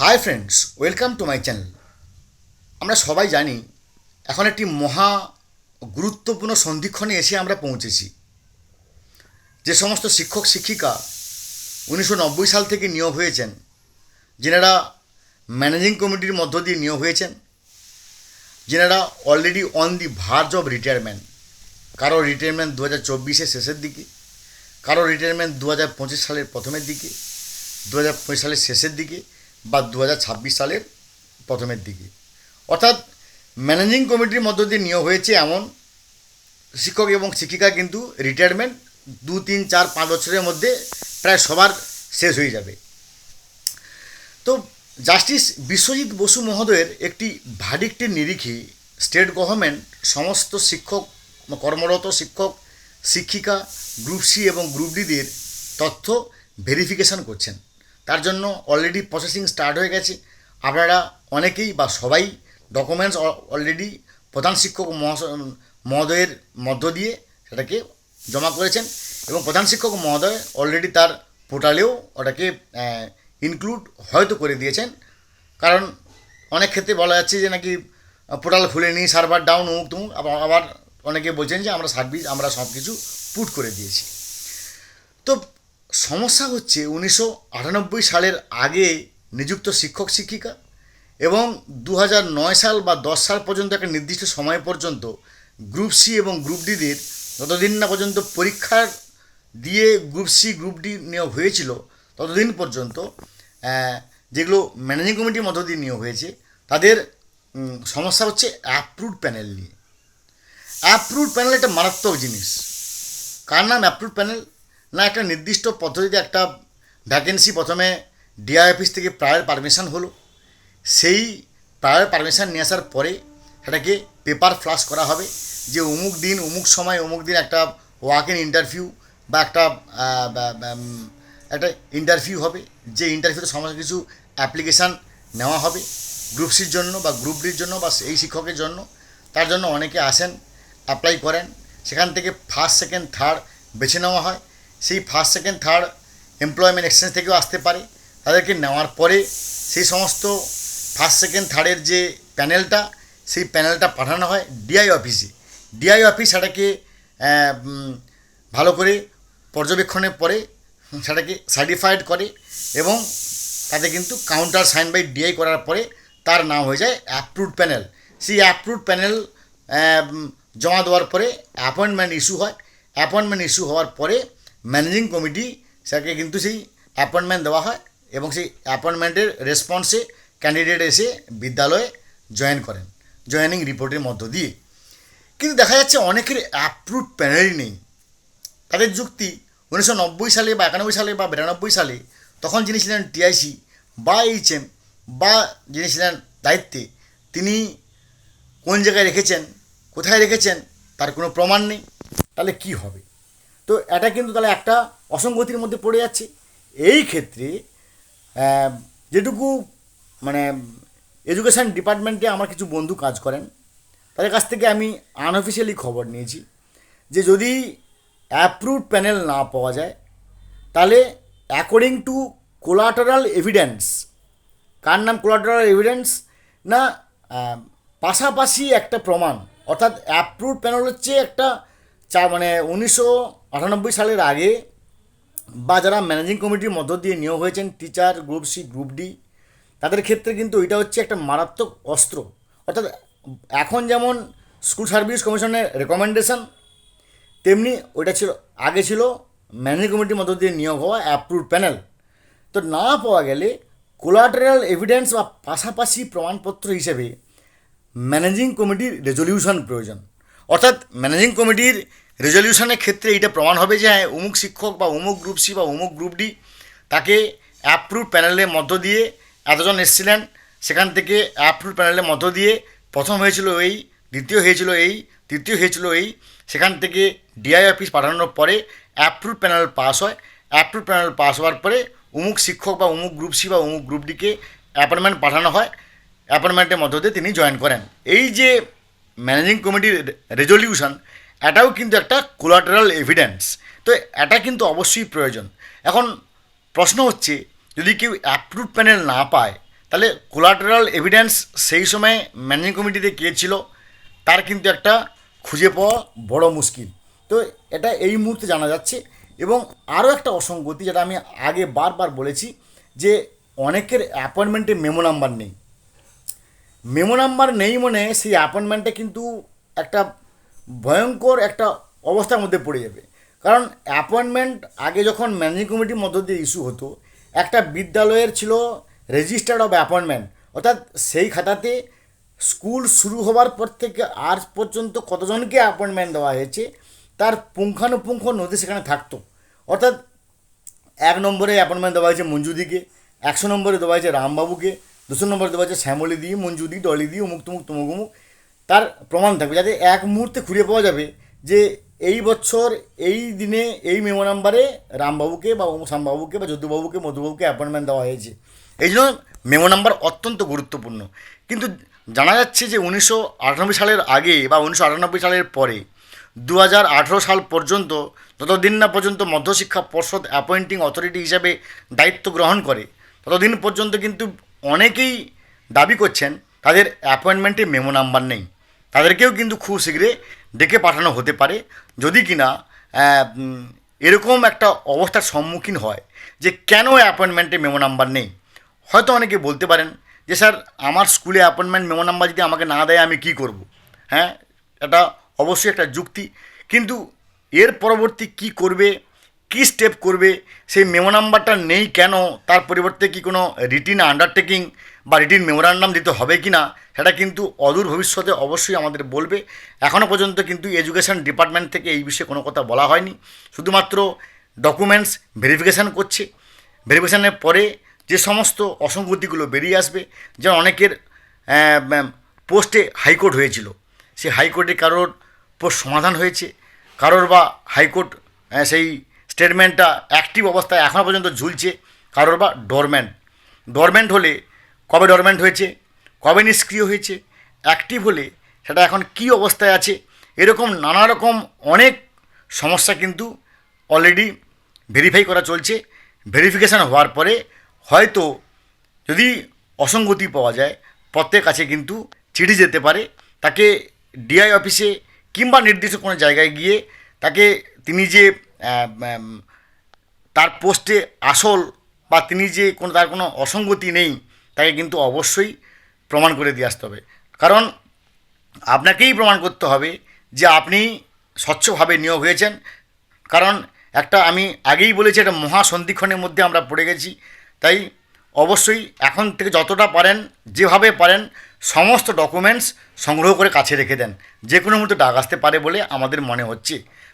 Hi friends welcome to my channel আমরা সবাই জানি, এখন একটি মহা গুরুত্বপূর্ণ সন্ধিক্ষণে এসে আমরা পৌঁছেছি। যে সমস্ত শিক্ষক, শিক্ষিকা উনিশশো নব্বই সাল থেকে নিয়োগ হয়েছেন, যেনারা ম্যানেজিং কমিটির মধ্য দিয়ে নিয়োগ হয়েছেন, যেনারা already on the verge of retirement কারও রিটায়ারমেন্ট দু হাজার চব্বিশের শেষের দিকে, কারও রিটায়ারমেন্ট দু হাজার পঁচিশ সালের প্রথমের দিকে দু হাজার পঁচিশ সালের শেষের দিকে বা দু হাজার ছাব্বিশ সালের প্রথমের দিকে। অর্থাৎ ম্যানেজিং কমিটির মধ্য দিয়ে নিয়োগ হয়েছে এমন শিক্ষক এবং শিক্ষিকা কিন্তু রিটায়ারমেন্ট দু, তিন, চার, পাঁচ বছরের মধ্যে প্রায় সবার শেষ হয়ে যাবে। তো জাস্টিস বিশ্বজিৎ বসু মহোদয়ের একটি ভার্ডিক্টের নিরিখে স্টেট গভর্নমেন্ট সমস্ত শিক্ষক, কর্মরত শিক্ষক, শিক্ষিকা গ্রুপ সি এবং গ্রুপ ডিদের তথ্য ভেরিফিকেশন করছেন। তার জন্য অলরেডি প্রসেসিং স্টার্ট হয়ে গেছে। আপনারা অনেকেই বা সবাই ডকুমেন্টস অলরেডি প্রধান শিক্ষক মহোদয়ের মধ্য দিয়ে সেটাকে জমা করেছেন এবং প্রধান শিক্ষক মহোদয় অলরেডি তার পোর্টালেও ওটাকে ইনক্লুড হয়তো করে দিয়েছেন। কারণ অনেক ক্ষেত্রে বলা যাচ্ছে যে নাকি পোর্টাল খুলে খুলেনি সার্ভার ডাউন উমুক তুমুক, আবার অনেকে বলছেন যে আমরা সার্ভিস আমরা সব কিছু পুট করে দিয়েছি। তো সমস্যা হচ্ছে উনিশশো আটানব্বই সালের আগে নিযুক্ত শিক্ষক শিক্ষিকা এবং দু নয় সাল বা দশ সাল পর্যন্ত একটা নির্দিষ্ট সময় পর্যন্ত গ্রুপ সি এবং গ্রুপ ডিদের যতদিন না পর্যন্ত পরীক্ষার দিয়ে গ্রুপ সি, গ্রুপ ডি নিয়োগ হয়েছিল, ততদিন পর্যন্ত যেগুলো ম্যানেজিং কমিটির মধ্য দিয়ে নিয়োগ হয়েছে, তাদের সমস্যা হচ্ছে অ্যাপ্রুভ প্যানেল নিয়ে। অ্যাপ্রুভ প্যানেল একটা মারাত্মক জিনিস। কার নাম অ্যাপ্রুভ প্যানেল না, একটা নির্দিষ্ট পদ্ধতিতে একটা ভ্যাকেন্সি প্রথমে ডিআই অফিস থেকে প্রায়ের পারমিশন হলো। সেই প্রায়ের পারমিশন নিয়ে আসার পরে সেটাকে পেপার ফ্লাশ করা হবে যে অমুক দিন, অমুক সময়, অমুক দিন একটা ওয়াক ইন ইন্টারভিউ বা একটা একটা ইন্টারভিউ হবে। যে ইন্টারভিউতে সমস্ত কিছু অ্যাপ্লিকেশান নেওয়া হবে গ্রুপ সির জন্য বা গ্রুপ ডির জন্য বা এই শিক্ষকের জন্য। তার জন্য অনেকে আসেন অ্যাপ্লাই করেন। সেখান থেকে ফার্স্ট সেকেন্ড থার্ড বেছে নেওয়া হয়। সেই first second third employment exchange থেকেও আসতে পারে। তাদেরকে নেওয়ার পরে সেই সমস্ত ফার্স্ট সেকেন্ড থার্ডের যে প্যানেলটা, সেই প্যানেলটা পাঠানো হয় ডিআই অফিসে ডিআই অফিস সেটাকে ভালো করে পর্যবেক্ষণের পরে সেটাকে সার্টিফাইড করে এবং তাতে কিন্তু কাউন্টার সাইন বাই ডিআই করার পরে তার নাম হয়ে যায় অ্যাপ্রুভড প্যানেল সেই অ্যাপ্রুভড প্যানেল জমা দেওয়ার পরে অ্যাপয়েন্টমেন্ট ইস্যু হয়। অ্যাপয়েন্টমেন্ট ইস্যু হওয়ার পরে ম্যানেজিং কমিটি স্যারকে কিন্তু সেই অ্যাপয়েন্টমেন্ট দেওয়া হয় এবং সেই অ্যাপয়েন্টমেন্টের রেসপন্সে ক্যান্ডিডেট এসে বিদ্যালয়ে জয়েন করেন জয়েনিং রিপোর্টের মধ্য দিয়ে। কিন্তু দেখা যাচ্ছে অনেকের অ্যাপ্রুভ প্যানেলই নেই। তাদের যুক্তি উনিশশো নব্বই সালে বা একানব্বই সালে বা বিরানব্বই সালে তখন যিনি ছিলেন টিআইসি বা এইচএম বা যিনি ছিলেন দায়িত্বে, তিনি কোন জায়গায় রেখেছেন, কোথায় রেখেছেন, তার কোনো প্রমাণ নেই। তাহলে কি হবে? তো এটা কিন্তু তাহলে একটা অসঙ্গতির মধ্যে পড়ে যাচ্ছে। এই ক্ষেত্রে যেটুকু মানে এডুকেশান ডিপার্টমেন্টে আমার কিছু বন্ধু কাজ করেন, তাদের কাছ থেকে আমি আনঅফিসিয়ালি খবর নিয়েছি যে যদি অ্যাপ্রুভড প্যানেল না পাওয়া যায়, তাহলে অ্যাকর্ডিং টু কোলাটারাল এভিডেন্স কার নাম কোলাটারাল এভিডেন্স না পাশাপাশি একটা প্রমাণ, অর্থাৎ অ্যাপ্রুভ প্যানেল হচ্ছে একটা চা মানে উনিশশো আটানব্বই সালের আগে বা যারা ম্যানেজিং কমিটির মধ্য দিয়ে নিয়োগ হয়েছেন teacher group C group D তাদের ক্ষেত্রে কিন্তু এটা হচ্ছে একটা মারাত্মক অস্ত্র। অর্থাৎ এখন যেমন স্কুল সার্ভিস কমিশনের রেকমেন্ডেশন তেমনি ওইটা ছিল, আগে ছিল ম্যানেজিং কমিটির মধ্য দিয়ে নিয়োগ হওয়া অ্যাপ্রুভ প্যানেল তো না পাওয়া গেলে কোলাটারাল এভিডেন্স বা পাশাপাশি প্রমাণপত্র হিসেবে ম্যানেজিং কমিটির রেজলিউশন প্রয়োজন। অর্থাৎ ম্যানেজিং কমিটির রেজলিউশনের ক্ষেত্রে এইটা প্রমাণ হবে যে হ্যাঁ অমুক শিক্ষক বা অমুক গ্রুপ সি বা অমুক গ্রুপ ডি তাকে অ্যাপ্রুভ প্যানেলের মধ্য দিয়ে এতজন এসেছিলেন, সেখান থেকে অ্যাপ্রুভ প্যানেলের মধ্য দিয়ে প্রথম হয়েছিল এই, দ্বিতীয় হয়েছিল এই, তৃতীয় হয়েছিল এই, সেখান থেকে ডিআই অফিস পাঠানোর পরে অ্যাপ্রুভ প্যানেল পাস হয়। অ্যাপ্রুভ প্যানেল পাস হওয়ার পরে অমুক শিক্ষক বা অমুক গ্রুপ সি বা অমুক গ্রুপ ডিকে অ্যাপয়েন্টমেন্ট পাঠানো হয়। অ্যাপয়েন্টমেন্টের মধ্য দিয়ে তিনি জয়েন করেন। এই যে ম্যানেজিং কমিটির রেজলিউশন এটাও কিন্তু একটা কোলাটারাল এভিডেন্স তো এটা কিন্তু অবশ্যই প্রয়োজন। এখন প্রশ্ন হচ্ছে, যদি কেউ অ্যাপ্রুভ প্যানেল না পায়, তাহলে কোলাটারাল এভিডেন্স সেই সময় ম্যানেজিং কমিটিতে কে ছিল? তার কিন্তু একটা খুঁজে পাওয়া বড় মুশকিল। তো এটা এই মুহূর্তে জানা যাচ্ছে এবং আরও একটা অসঙ্গতি যেটা আমি আগে বারবার বলেছি যে অনেকের অ্যাপয়েন্টমেন্টে মেমো নাম্বার নেই। মেমো নাম্বার নেই মনে সেই অ্যাপয়েন্টমেন্টটা কিন্তু একটা ভয়ঙ্কর একটা অবস্থার মধ্যে পড়ে যাবে। কারণ অ্যাপয়েন্টমেন্ট আগে যখন ম্যানেজিং কমিটির মধ্য দিয়ে ইস্যু হতো, একটা বিদ্যালয়ের ছিল রেজিস্টার্ড অফ অ্যাপয়েন্টমেন্ট অর্থাৎ সেই খাতাতে স্কুল শুরু হওয়ার পর থেকে আজ পর্যন্ত কতজনকে অ্যাপয়েন্টমেন্ট দেওয়া হয়েছে, তার পুঙ্খানুপুঙ্খ নথি সেখানে থাকতো। অর্থাৎ এক নম্বরে অ্যাপয়েন্টমেন্ট দেওয়া হয়েছে মঞ্জুদিকে, একশো নম্বরে দেওয়া হয়েছে রামবাবুকে দুশো নম্বরে দেওয়া হয়েছে শ্যামলি দি মঞ্জুদি ডলি দি, অমুক তুমুক তুমুক উমুক তার প্রমাণ থাকবে যাতে এক মুহূর্তে খুঁড়ে পাওয়া যাবে যে এই বছর, এই দিনে, এই মেমো নাম্বারে রামবাবুকে বা শ্যামবাবুকে বা যদুবাবুকে, মধুবাবুকে অ্যাপয়েন্টমেন্ট দেওয়া হয়েছে। এই জন্য মেমো নাম্বার অত্যন্ত গুরুত্বপূর্ণ। কিন্তু জানা যাচ্ছে যে উনিশশো আটানব্বই সালের আগে বা উনিশশো আটানব্বই সালের পরে দু হাজার আঠেরো সাল পর্যন্ত, যতদিন না পর্যন্ত মধ্যশিক্ষা পর্ষদ অ্যাপয়েন্টিং অথরিটি হিসাবে দায়িত্ব গ্রহণ করে, ততদিন পর্যন্ত কিন্তু অনেকেই দাবি করছেন তাদের অ্যাপয়েন্টমেন্টে মেমো নাম্বার নেই। তাদেরকেও কিন্তু খুব শীঘ্রই ডেকে পাঠানো হতে পারে। যদি আহ, উম, এরকম একটা অবস্থার সম্মুখীন হয় যে কেন অ্যাপয়েন্টমেন্টে মেমো নাম্বার নেই। হয়তো অনেকে বলতে পারেন যে স্যার আমার স্কুলে অ্যাপয়েন্টমেন্ট মেমো নাম্বার যদি আমাকে না দেয় আমি কি করব? হ্যাঁ এটা অবশ্যই একটা যুক্তি। কিন্তু এর পরবর্তী কি করবে কি স্টেপ করবে? সেই মেমো নাম্বারটা নেই কেন? তার পরিবর্তে কি কোনো রিটিন আন্ডারটেকিং বা রিটিন মেমোরান্ডাম দিতে হবে কি না সেটা কিন্তু অদূর ভবিষ্যতে অবশ্যই আমাদের বলবে। এখনও পর্যন্ত কিন্তু এডুকেশন ডিপার্টমেন্ট থেকে এই বিষয়ে কোনো কথা বলা হয়নি। শুধুমাত্র ডকুমেন্টস ভেরিফিকেশান করছে। ভেরিফিকেশানের পরে যে সমস্ত অসঙ্গতিগুলো বেরিয়ে আসবে যেমন অনেকের পোস্টে হাইকোর্ট হয়েছিল। সেই হাইকোর্টে কারোর পোস্ট সমাধান হয়েছে। কারোর বা হাইকোর্ট সেই স্টেটমেন্টটা অ্যাক্টিভ অবস্থায় এখনও পর্যন্ত ঝুলছে। কারোর বা ডরম্যান্ট ডরম্যান্ট হলে কবে ডরম্যান্ট হয়েছে? কবে নিষ্ক্রিয় হয়েছে? অ্যাক্টিভ হলে সেটা এখন কী অবস্থায় আছে? এরকম নানা রকম অনেক সমস্যা কিন্তু অলরেডি ভেরিফাই করা চলছে। ভেরিফিকেশান হওয়ার পরে হয়তো যদি অসঙ্গতি পাওয়া যায়, প্রত্যেক কাছে কিন্তু চিঠি যেতে পারে। তাকে ডিআই অফিসে কিংবা নির্দিষ্ট কোনো জায়গায় গিয়ে তাকে তিনি যে তার পোস্টে আসল বা তিনি যে কোনো, তার কোনো অসঙ্গতি নেই, তাকে কিন্তু অবশ্যই প্রমাণ করে দিয়ে আসতে হবে। কারণ আপনাকেই প্রমাণ করতে হবে যে আপনি স্বচ্ছভাবে নিয়োগ হয়েছেন। কারণ একটা, আমি আগেই বলেছি, একটা মহাসন্ধিক্ষণের মধ্যে আমরা পড়ে গেছি। তাই অবশ্যই এখন থেকে যতটা পারেন, যেভাবে পারেন, সমস্ত ডকুমেন্টস সংগ্রহ করে কাছে রেখে দেন। যে কোনো মুহূর্তে ডাক আসতে পারে বলে আমাদের মনে হচ্ছে।